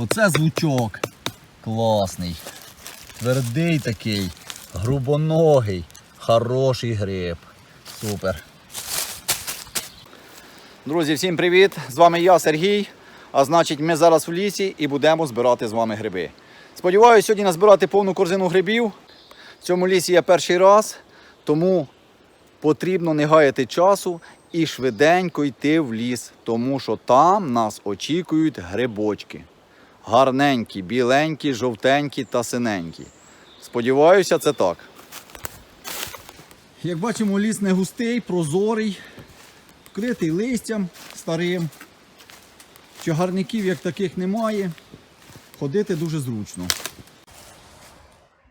Оце звучок. Класний. Твердий такий, грубоногий, хороший гриб. Супер. Друзі, всім привіт! З вами я, Сергій. А значить, ми зараз в лісі і будемо збирати з вами гриби. Сподіваюся, сьогодні назбирати повну корзину грибів. В цьому лісі я перший раз, тому потрібно не гаяти часу і швиденько йти в ліс, тому що там нас очікують грибочки. Гарненькі, біленькі, жовтенькі та синенькі. Сподіваюся, це так. Як бачимо, ліс не густий, прозорий, вкритий листям старим. Чагарників як таких немає. Ходити дуже зручно.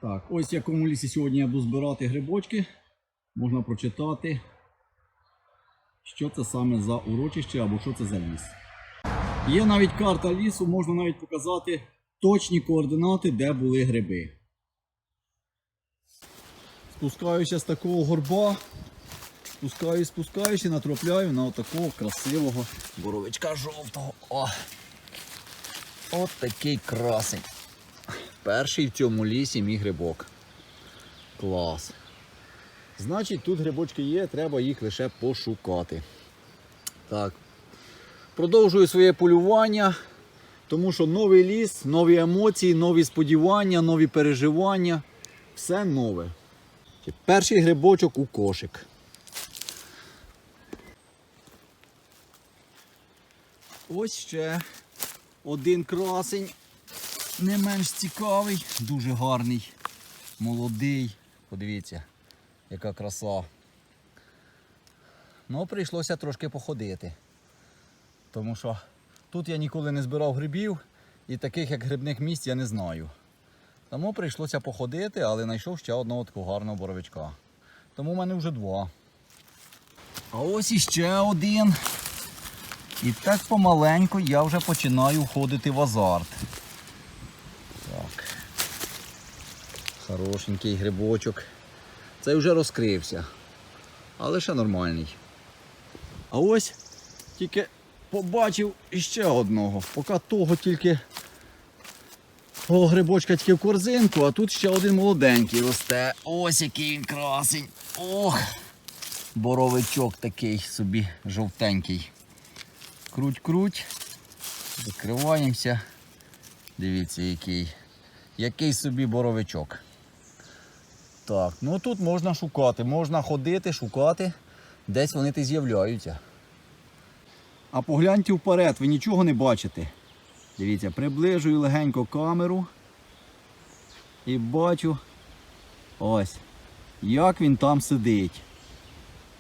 Так, ось в якому лісі сьогодні я буду збирати грибочки. Можна прочитати, що це саме за урочище або що це за ліс. Є навіть карта лісу, можна навіть показати точні координати, де були гриби. Спускаюся з такого горба. Спускаюсь, спускаюсь і натрапляю на такого красивого боровичка жовтого. О! От такий красень. Перший в цьому лісі мій грибок. Клас. Значить, тут грибочки є, треба їх лише пошукати. Так. Продовжую своє полювання, тому що новий ліс, нові емоції, нові сподівання, нові переживання. Все нове. Перший грибочок у кошик. Ось ще один красень, не менш цікавий, дуже гарний, молодий. Подивіться, яка краса. Ну, прийшлося трошки походити. Тому що тут я ніколи не збирав грибів і таких як грибних місць я не знаю. Тому прийшлося походити, але знайшов ще одного такого гарного боровичка. Тому в мене вже два. А ось іще один. І так помаленьку я вже починаю входити в азарт. Так. Хорошенький грибочок. Цей вже розкрився. Але ще нормальний. А ось тільки побачив іще одного. Поки того тільки того грибочка тільки в корзинку, а тут ще один молоденький росте. Ось який він красень. Ох! Боровичок такий собі жовтенький. Круть-круть. Закриваємося. Дивіться, який. Який собі боровичок. Так, ну тут можна шукати, можна ходити, шукати. Десь вони ти з'являються. А погляньте вперед, ви нічого не бачите. Дивіться, приближую легенько камеру. І бачу ось, як він там сидить.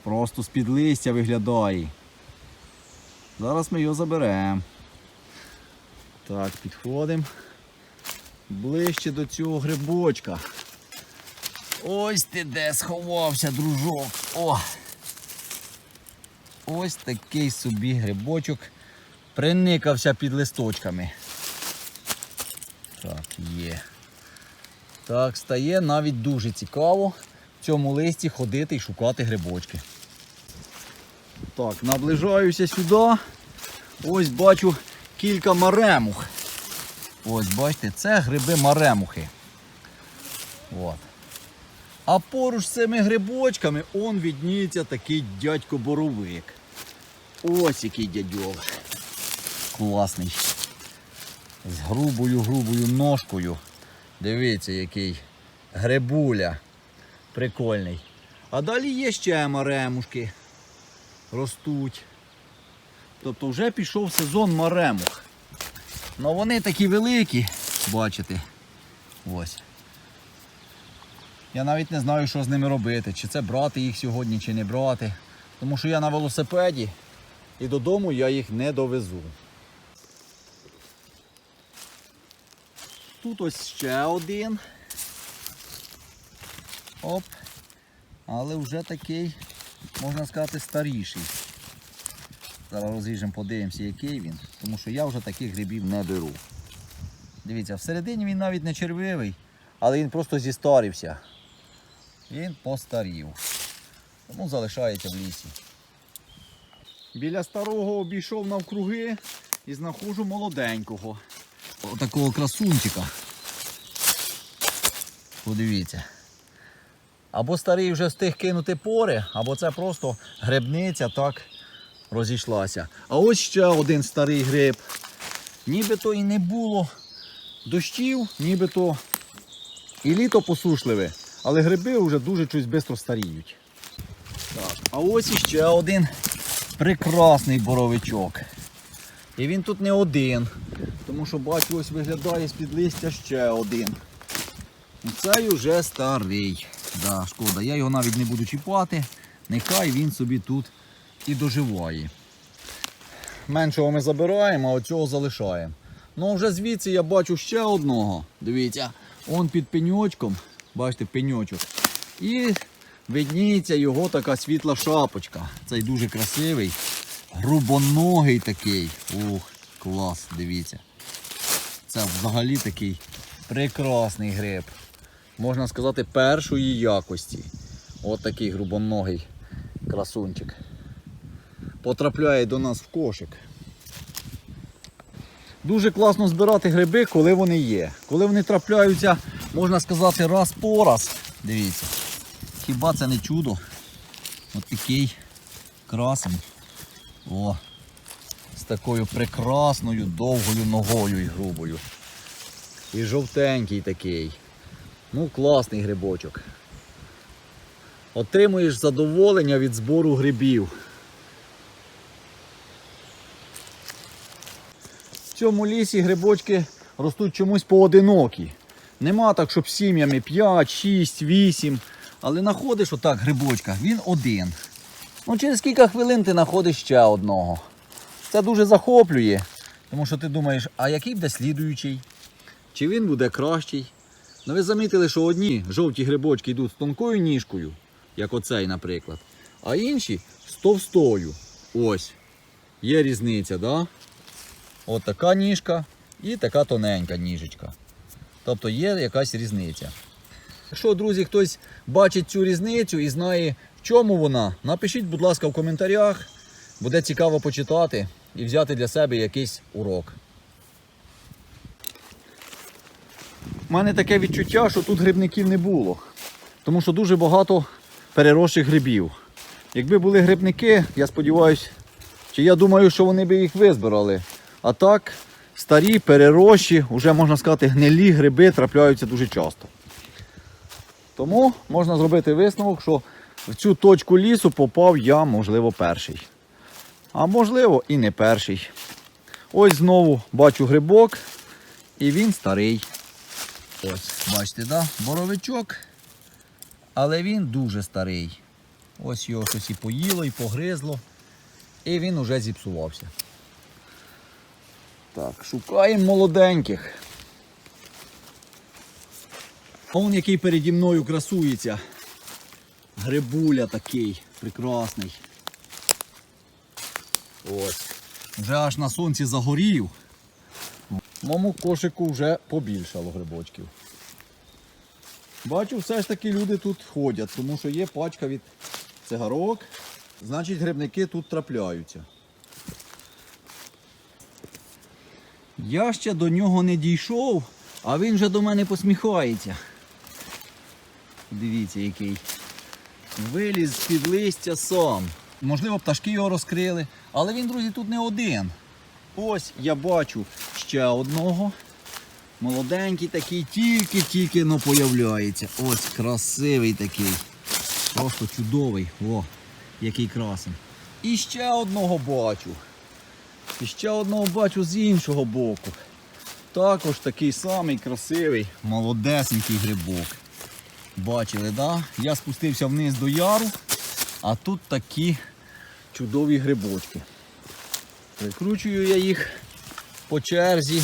Просто з-під листя виглядає. Зараз ми його заберемо. Так, підходимо ближче до цього грибочка. Ось ти де сховався, дружок. О! Ось такий собі грибочок приникався під листочками. Так, є. Так, стає навіть дуже цікаво в цьому листі ходити і шукати грибочки. Так, наближаюся сюди. Ось бачу кілька маремух. Ось, бачите, це гриби маремухи. От. А поруч з цими грибочками он відніється такий дядько боровик. Ось який дядьок. Класний. З грубою грубою ножкою. Дивіться, який грибуля. Прикольний. А далі є ще маремушки. Ростуть. Тобто вже пішов сезон маремух. Ну вони такі великі, бачите. Ось. Я навіть не знаю, що з ними робити. Чи це брати їх сьогодні, чи не брати. Тому що я на велосипеді і додому я їх не довезу. Тут ось ще один. Оп. Але вже такий, можна сказати, старіший. Зараз розріжемо, подивимося, який він, тому що я вже таких грибів не беру. Дивіться, всередині він навіть не червивий, але він просто зістарився. Він постарів. Тому залишається в лісі. Біля старого обійшов навкруги і знаходжу молоденького. отакого красунчика. Подивіться. Або старий вже встиг кинути пори, або це просто грибниця так розійшлася. А ось ще один старий гриб. Нібито і не було дощів, нібито і літо посушливе, але гриби вже дуже щось швидко старіють. Так, а ось іще один прекрасний боровичок. І він тут не один, тому що бачу, ось виглядає з-під листя ще один. Цей уже старий. Да, шкода, я його навіть не буду чіпати. Нехай він собі тут і доживає. Меншого ми забираємо, а оцього залишаємо. Ну вже звідси я бачу ще одного. Дивіться, он під пеньочком, бачите, пеньочок. І видніється його така світла шапочка. Цей дуже красивий, грубоногий такий. Ух, клас, дивіться. Це взагалі такий прекрасний гриб. Можна сказати, першої якості. От такий грубоногий красунчик. Потрапляє до нас в кошик. Дуже класно збирати гриби, коли вони є. Коли вони трапляються, можна сказати, раз по раз. Дивіться. Хіба це не чудо? От такий красень. О, з такою прекрасною довгою ногою і грубою. І жовтенький такий. Ну, класний грибочок. Отримуєш задоволення від збору грибів. В цьому лісі грибочки ростуть чомусь поодинокі. Нема так, щоб сім'ями 5, 6, 8. Але знаходиш отак грибочка, він один. Ну, через кілька хвилин ти знаходиш ще одного. Це дуже захоплює, тому що ти думаєш, а який буде слідуючий? Чи він буде кращий? Ну ви замітили, що одні жовті грибочки йдуть з тонкою ніжкою, як оцей, наприклад, а інші з товстою. Ось. Є різниця, да? От така ніжка і така тоненька ніжечка. Тобто є якась різниця. Якщо, друзі, хтось бачить цю різницю і знає, в чому вона, напишіть, будь ласка, в коментарях. Буде цікаво почитати і взяти для себе якийсь урок. У мене таке відчуття, що тут грибників не було. Тому що дуже багато переросших грибів. Якби були грибники, я сподіваюся, чи я думаю, що вони би їх визбирали. А так, старі, перерощі, вже можна сказати, гнилі гриби трапляються дуже часто. Тому можна зробити висновок, що в цю точку лісу попав я, можливо, перший. А можливо і не перший. Ось знову бачу грибок, і він старий. Ось, бачите, да? боровичок, але він дуже старий. Ось його щось і поїло, і погризло, і він уже зіпсувався. Так, шукаємо молоденьких. Он який переді мною красується. Грибуля такий прекрасний. Ось. Вже аж на сонці загорів. В моєму кошику вже побільшало грибочків. Бачу, все ж таки люди тут ходять, тому що є пачка від цигарок. Значить, грибники тут трапляються. Я ще до нього не дійшов, а він вже до мене посміхається. Дивіться, який. Виліз з-під листя сам. Можливо, пташки його розкрили, але він, друзі, тут не один. Ось я бачу ще одного. Молоденький такий, тільки-тільки но появляється. Ось красивий такий. Просто чудовий. О, який красень. І ще одного бачу. І ще одного бачу з іншого боку. Також такий самий красивий, молодесенький грибок. Бачили, да? Я спустився вниз до яру, а тут такі чудові грибочки. Прикручую я їх по черзі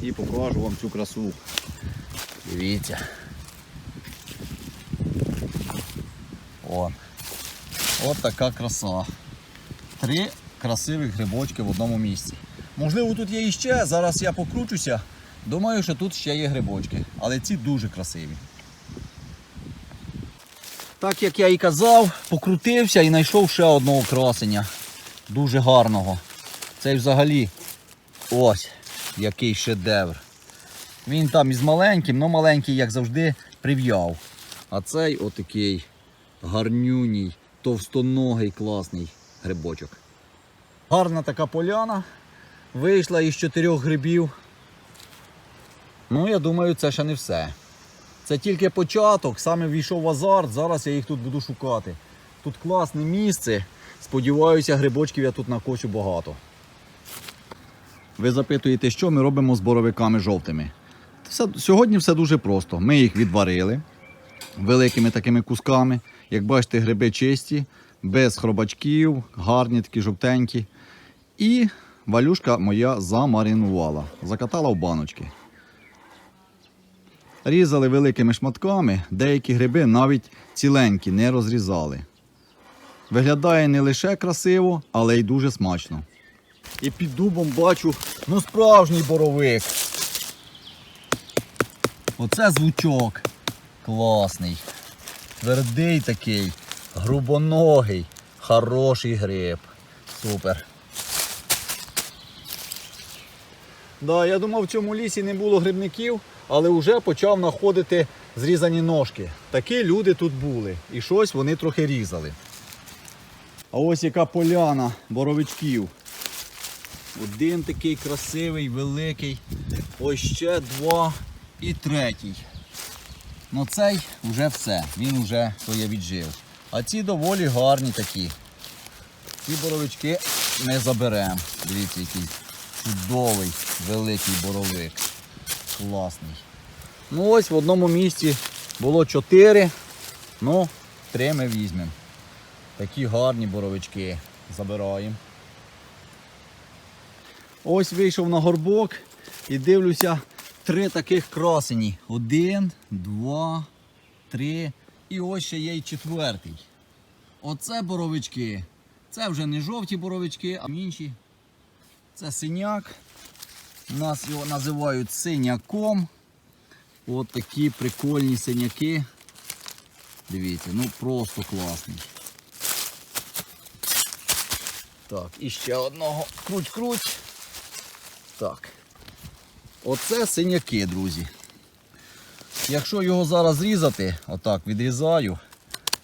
і покажу вам цю красу. Дивіться. О. От така краса. Три красивих грибочки в одному місці. Можливо, тут є іще, зараз я покручуся. Думаю, що тут ще є грибочки, але ці дуже красиві. Так як я і казав, покрутився і знайшов ще одного красення. Дуже гарного. Цей взагалі Ось, який шедевр. Він там із маленьким, але маленький, як завжди, прив'яв. А цей отакий гарнюній, товстоногий, класний грибочок. Гарна така поляна. Вийшла із чотирьох грибів. Ну, я думаю, це ще не все. Це тільки початок, саме війшов в азарт, зараз я їх тут буду шукати. Тут класне місце. Сподіваюся, грибочків я тут накочу багато. Ви запитуєте, що ми робимо з боровиками жовтими? Все, сьогодні все дуже просто. Ми їх відварили великими такими кусками. Як бачите, гриби чисті, без хробачків, гарні такі жовтенькі. І валюшка моя замаринувала, закатала в баночки. Різали великими шматками, деякі гриби навіть ціленькі не розрізали. Виглядає не лише красиво, але й дуже смачно. І під дубом бачу ну справжній боровик. Оце звучок. Класний. Твердий такий, грубоногий, хороший гриб. Супер. Да, я думав, в цьому лісі не було грибників, але вже почав знаходити зрізані ножки. Такі люди тут були. І щось вони трохи різали. А ось яка поляна боровичків. Один такий красивий, великий. Ось ще два і третій. Ну цей вже все. Він вже своє віджив. А ці доволі гарні такі. Ці боровички не заберемо. Дивіться, який чудовий великий боровик. Класний. Ну ось в одному місці було чотири. Ну, три ми візьмемо. Такі гарні боровички. Забираємо. Ось вийшов на горбок і дивлюся три таких красені. Один, два, три. І ось ще є й четвертий. Оце боровички. Це вже не жовті боровички, а інші. Це синяк. У нас його називають синяком. От такі прикольні синяки. Дивіться, ну просто класний. Так, і ще одного. Круть-круть. Так. Оце синяки, друзі. Якщо його зараз зрізати, отак відрізаю,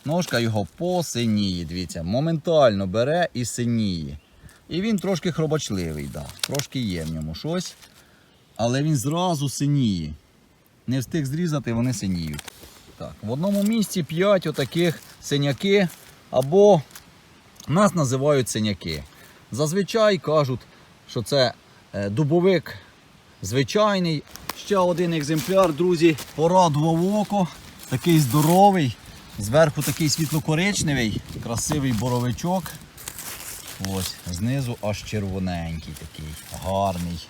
ножка його посиніє. Дивіться, моментально бере і синіє. І він трошки хробачливий, да. трошки є в ньому щось. Але він зразу синіє. Не встиг зрізати, вони синіють. Так, в одному місці 5 отаких синяки або нас називають синяки. Зазвичай кажуть, що це е, дубовик звичайний. Ще один екземпляр, друзі, порадував око. Такий здоровий. Зверху такий світло-коричневий, красивий боровичок. Ось, знизу аж червоненький такий, гарний,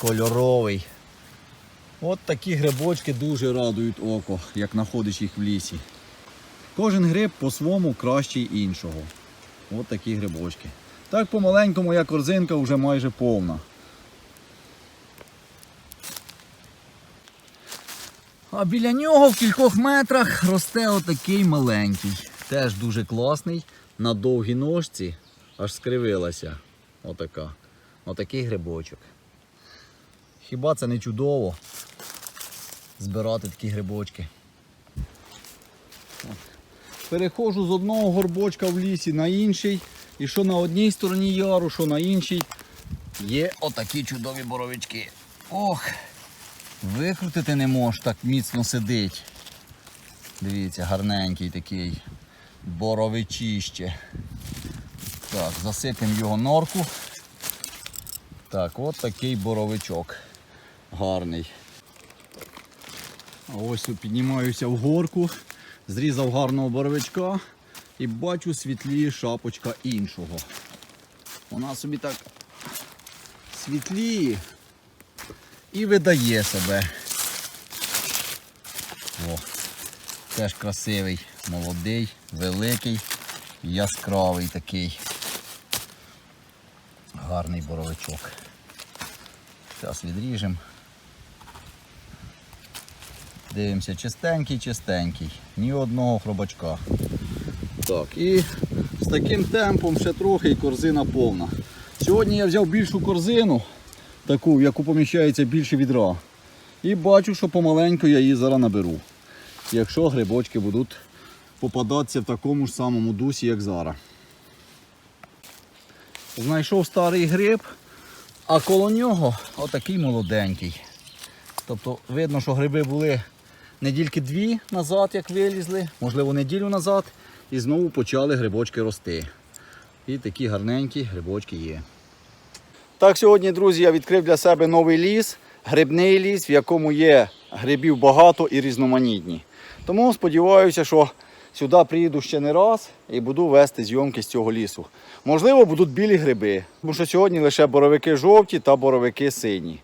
кольоровий. От такі грибочки дуже радують око, як знаходиш їх в лісі. Кожен гриб по-своєму кращий іншого. От такі грибочки. Так помаленьку моя корзинка вже майже повна. А біля нього в кількох метрах росте отакий маленький. Теж дуже класний. На довгій ножці аж скривилася. Отака. Отакий грибочок. Хіба це не чудово збирати такі грибочки? От. Переходжу з одного горбочка в лісі на інший. І що на одній стороні яру, що на іншій. Є отакі чудові боровички. Ох! Викрутити не можеш, так міцно сидить. Дивіться, гарненький такий боровичище. Так, засипемо його норку. Так, от такий боровичок. Гарний. Ось піднімаюся в горку, зрізав гарного боровичка і бачу світліє шапочка іншого. Вона собі так світліє і видає себе. О, теж красивий, молодий, великий, яскравий такий. Гарний боровичок. Зараз відріжемо. Дивимося, чистенький, чистенький, ні одного хробачка. Так, і з таким темпом ще трохи і корзина повна. Сьогодні я взяв більшу корзину, таку, в яку поміщається більше відра. І бачу, що помаленьку я її зараз наберу. Якщо грибочки будуть попадатися в такому ж самому дусі, як зараз. Знайшов старий гриб, а коло нього отакий молоденький. Тобто видно, що гриби були недільки дві назад, як вилізли, можливо, неділю назад, і знову почали грибочки рости. І такі гарненькі грибочки є. Так, сьогодні, друзі, я відкрив для себе новий ліс, грибний ліс, в якому є грибів багато і різноманітні. Тому сподіваюся, що сюди приїду ще не раз і буду вести зйомки з цього лісу. Можливо, будуть білі гриби, тому що сьогодні лише боровики жовті та боровики сині.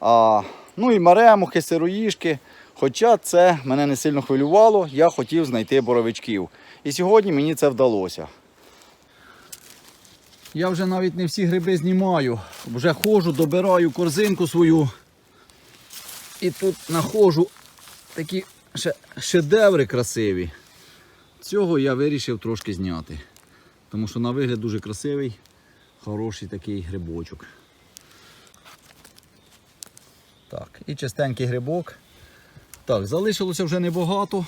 А, ну і маремухи, сироїшки. Хоча це мене не сильно хвилювало, я хотів знайти боровичків. І сьогодні мені це вдалося. Я вже навіть не всі гриби знімаю. Вже ходжу, добираю корзинку свою. І тут знаходжу такі шедеври красиві. Цього я вирішив трошки зняти. Тому що на вигляд дуже красивий, хороший такий грибочок. Так, і чистенький грибок. Так, залишилося вже небагато.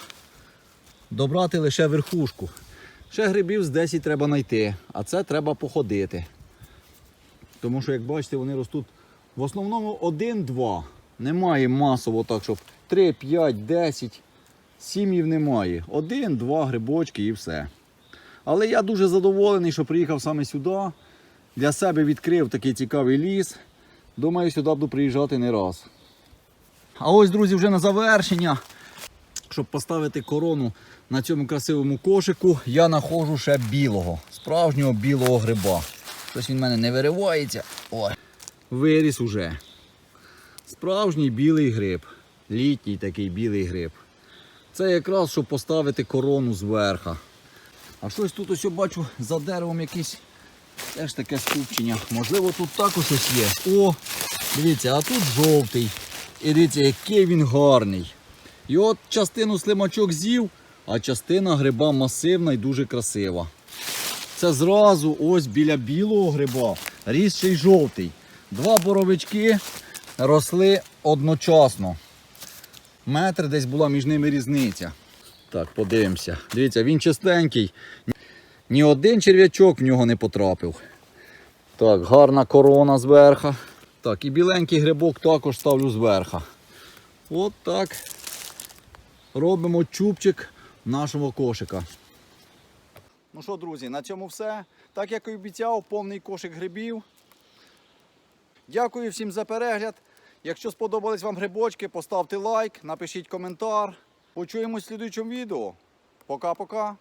Добрати лише верхушку. Ще грибів з 10 треба знайти, а це треба походити. Тому що, як бачите, вони ростуть в основному 1-2. Немає масово так, щоб 3, 5, 10 сім'їв немає. Один-два грибочки і все. Але я дуже задоволений, що приїхав саме сюди. Для себе відкрив такий цікавий ліс. Думаю, сюди буду приїжджати не раз. А ось, друзі, вже на завершення. Щоб поставити корону на цьому красивому кошику, я знаходжу ще білого, справжнього білого гриба. Щось він в мене не виривається. Ой. Виріс уже. Справжній білий гриб. Літній такий білий гриб. Це якраз щоб поставити корону зверха. А щось тут ось бачу за деревом якесь теж таке скупчення. Можливо, тут також щось є. О, дивіться, а тут жовтий. І дивіться, який він гарний. І от частину слимачок з'їв, а частина гриба масивна і дуже красива. Це зразу ось біля білого гриба ріс ще й жовтий. Два боровички росли одночасно. Метр десь була між ними різниця. Так, подивимося. Дивіться, він чистенький. Ні один черв'ячок в нього не потрапив. Так, гарна корона зверха. Так, і біленький грибок також ставлю зверха. От так. Робимо чубчик нашого кошика. Ну що, друзі, на цьому все. Так як і обіцяв, повний кошик грибів. Дякую всім за перегляд. Якщо сподобались вам грибочки, поставте лайк, напишіть коментар. Почуємось в слідуючому відео. Пока-пока.